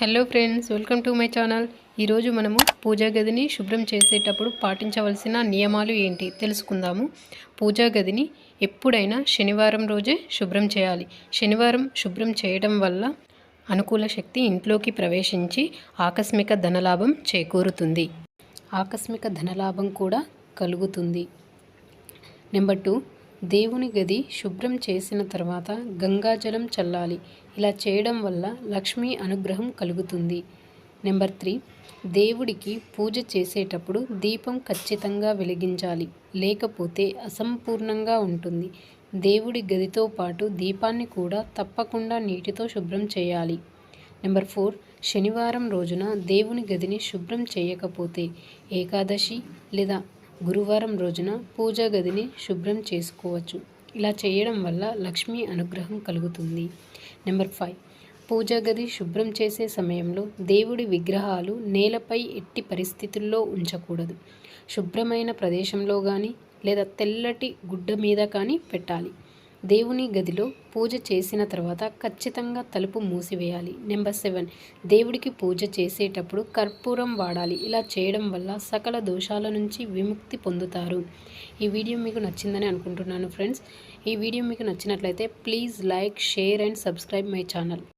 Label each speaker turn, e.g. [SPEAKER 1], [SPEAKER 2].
[SPEAKER 1] Hello friends welcome to my channel. ఈరోజు మనము పూజా గదిని శుభ్రం చేసేటప్పుడు పాటించవలసిన నియమాలు ఏంటి తెలుసుకుందాము. పూజా గదిని ఎప్పుడైనా శనివారం రోజే శుభ్రం చేయాలి. శనివారం శుభ్రం చేయడం వల్ల అనుకూల శక్తి ఇంట్లోకి ప్రవేశించి ఆకస్మిక ధనలాభం చేకూరుతుంది. ఆకస్మిక ధనలాభం కూడా కలుగుతుంది. నెంబర్ టూ దేవుని గది శుభ్రం చేసిన తర్వాత గంగాజలం చల్లాలి. ఇలా చేయడం వల్ల లక్ష్మీ అనుగ్రహం కలుగుతుంది. Number three. దేవుడికి పూజ చేసేటప్పుడు దీపం ఖచ్చితంగా వెలిగించాలి. లేకపోతే అసంపూర్ణంగా ఉంటుంది. దేవుడి గదితో పాటు దీపాన్ని కూడా తప్పకుండా నీటితో శుభ్రం చేయాలి. Number four. శనివారం రోజున దేవుని గదిని శుభ్రం చేయకపోతే ఏకాదశి లేదా గురువారం రోజున పూజా గదిని శుభ్రం చేసుకోవచ్చు. ఇలా చేయడం వల్ల లక్ష్మీ అనుగ్రహం కలుగుతుంది. Number five. పూజా గది శుభ్రం చేసే సమయంలో దేవుడి విగ్రహాలు నేలపై ఎట్టి పరిస్థితుల్లో ఉంచకూడదు. శుభ్రమైన ప్రదేశంలో కానీ లేదా తెల్లటి గుడ్డ మీద కానీ పెట్టాలి. దేవుని గదిలో పూజ చేసిన తర్వాత ఖచ్చితంగా తలుపు మూసివేయాలి. Number seven. దేవుడికి పూజ చేసేటప్పుడు కర్పూరం వాడాలి. ఇలా చేయడం వల్ల సకల దోషాల నుంచి విముక్తి పొందుతారు. ఈ వీడియో మీకు నచ్చిందని అనుకుంటున్నాను ఫ్రెండ్స్. ఈ వీడియో మీకు నచ్చినట్లయితే please like share and subscribe my channel.